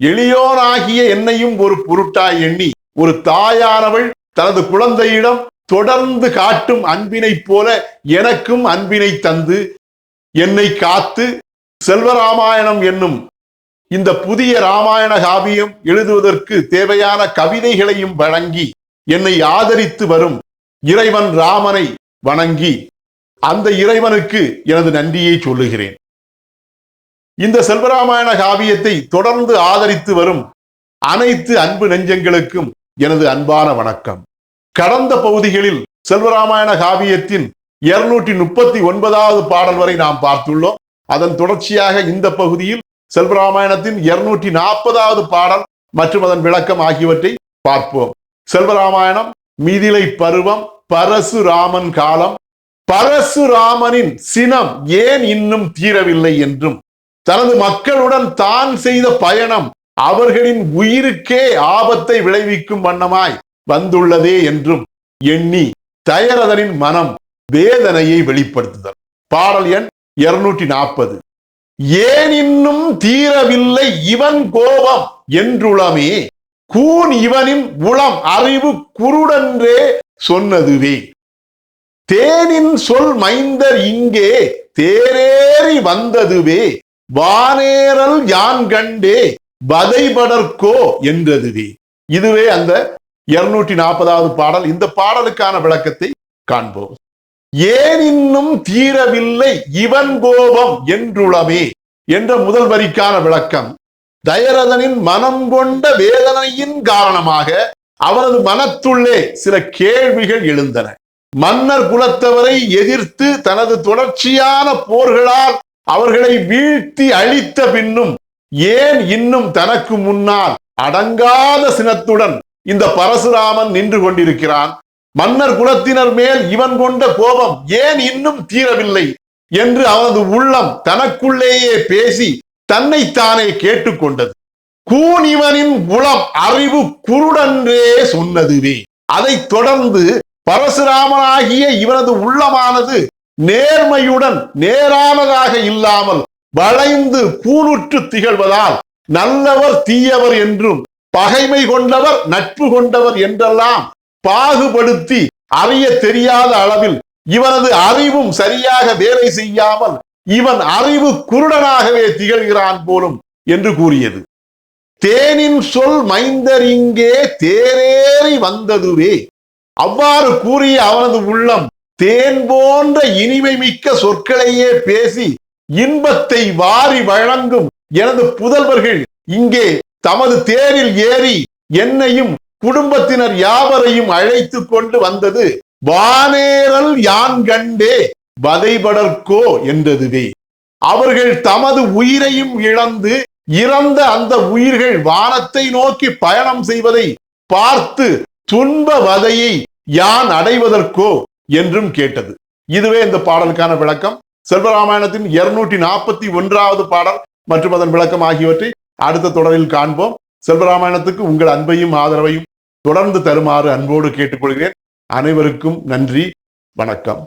எளியோனாகிய என்னையும் ஒரு பொருட்டாய் எண்ணி ஒரு தாயானவள் தனது குழந்தையிடம் தொடர்ந்து காட்டும் அன்பினைப் போல எனக்கும் அன்பினை தந்து என்னை காத்து செல்வராமாயணம் என்னும் இந்த புதிய ராமாயண காவியம் எழுதுவதற்கு தேவையான கவிதைகளையும் வழங்கி என்னை ஆதரித்து வரும் இறைவன் ராமனை வணங்கி அந்த இறைவனுக்கு எனது நன்றியை சொல்லுகிறேன். இந்த செல்வராமாயண காவியத்தை தொடர்ந்து ஆதரித்து வரும் அனைத்து அன்பு நெஞ்சங்களுக்கும் எனது அன்பான வணக்கம். கடந்த பகுதிகளில் செல்வராமாயண காவியத்தின் இருநூற்றி முப்பத்தி ஒன்பதாவது பாடல் வரை நாம் பார்த்துள்ளோம். அதன் தொடர்ச்சியாக இந்த பகுதியில் செல்வராமாயணத்தின் இருநூற்றி நாற்பதாவது பாடல் மற்றும் அதன் விளக்கம் ஆகியவற்றை பார்ப்போம். செல்வராமாயணம் மிதிலை பருவம் பரசுராமன் காலம். பரசுராமனின் சினம் ஏன் இன்னும் தீரவில்லை என்றும் தனது மக்களுடன் தான் செய்த பயணம் அவர்களின் உயிருக்கே ஆபத்தை விளைவிக்கும் வண்ணமாய் வந்துள்ளதே என்றும் எண்ணி தயரதனின் மனம் வேதனையை வெளிப்படுத்துதல். பாடல் எண் இருநூற்றி நாற்பது ஏன் இன்னும் தீரவில்லை இவன் கோபம்? என்றுளமே கூன் இவனின் உளம் அறிவு குருடன்றே சொன்னதுவே. தேனின் சொல் மைந்தர் இங்கே தேரேறி வந்ததுவே. வானேரல் யான் கண்டே வதைபடற்கோ என்றதுவே. இதுவே அந்த இருநூற்றி நாற்பதாவது பாடல். இந்த பாடலுக்கான விளக்கத்தை காண்போம். ஏன் இன்னும் தீரவில்லை இவன் கோபம் என்றுளமே என்ற முதல் வரிக்கான விளக்கம். தயரதனின் மனம் கொண்ட வேதனையின் காரணமாக அவரது மனத்துள்ளே சில கேள்விகள் எழுந்தன. மன்னர் குலத்தவரை எதிர்த்து தனது தொடர்ச்சியான போர்களால் அவர்களை வீழ்த்தி அழித்த பின்னும் ஏன் இன்னும் தனக்கு முன்னால் அடங்காத சினத்துடன் இந்த பரசுராமன் நின்று கொண்டிருக்கிறான்? மன்னர் குலத்தினர் மேல் இவன் கொண்ட கோபம் ஏன் இன்னும் தீரவில்லை என்று அவனது உள்ளம் தனக்குள்ளேயே பேசி தன்னைத்தானே கேட்டுக்கொண்டது. கூனிவனின் உளம் அறிவு குருடன்றே சொன்னதுவே. அதைத் தொடர்ந்து பரசுராமனாகிய இவனது உள்ளமானது நேர்மையுடன் நேரானதாக இல்லாமல் வளைந்து கூனுற்று திகழ்வதால் நல்லவர் தீயவர் என்றும் பகைமை கொண்டவர் நட்பு கொண்டவர் என்றெல்லாம் பாகுபடுத்தி அறிய தெரியாத அளவில் இவனது அறிவும் சரியாக வேலை செய்யாமல் இவன் அறிவு குருடனாகவே திகழ்கிறான் போலும் என்று கூறியது. தேனின் சொல் மைந்தர் இங்கே தேரேறி வந்ததுவே. அவ்வாறு கூறிய அவனது உள்ளம் தேன் போன்ற இனிமை மிக்க சொற்களையே பேசி இன்பத்தை வாரி வழங்கும் எனது புதல்வர்கள் இங்கே தமது தேரில் ஏறி என்னையும் குடும்பத்தினர் யாவரையும் அழைத்து கொண்டு வந்தது வானேரல் யான் கண்டே வதைபடற்கோ என்றதுவே. அவர்கள் தமது உயிரையும் இழந்து இறந்த அந்த உயிர்கள் வானத்தை நோக்கி பயணம் செய்வதை பார்த்து துன்ப வதையை யான் அடைவதற்கோ என்றும் கேட்டது. இதுவே இந்த பாடலுக்கான விளக்கம். செல்வராமாயணத்தின் இருநூற்றி நாற்பத்தி ஒன்றாவது பாடல் மற்றும் அதன் விளக்கம் ஆகியவற்றை அடுத்த தொடரில் காண்போம். செல்வராமாயணத்துக்கு உங்கள் அன்பையும் ஆதரவையும் தொடர்ந்து தருமாறு அன்போடு கேட்டுக்கொள்கிறேன். அனைவருக்கும் நன்றி. வணக்கம்.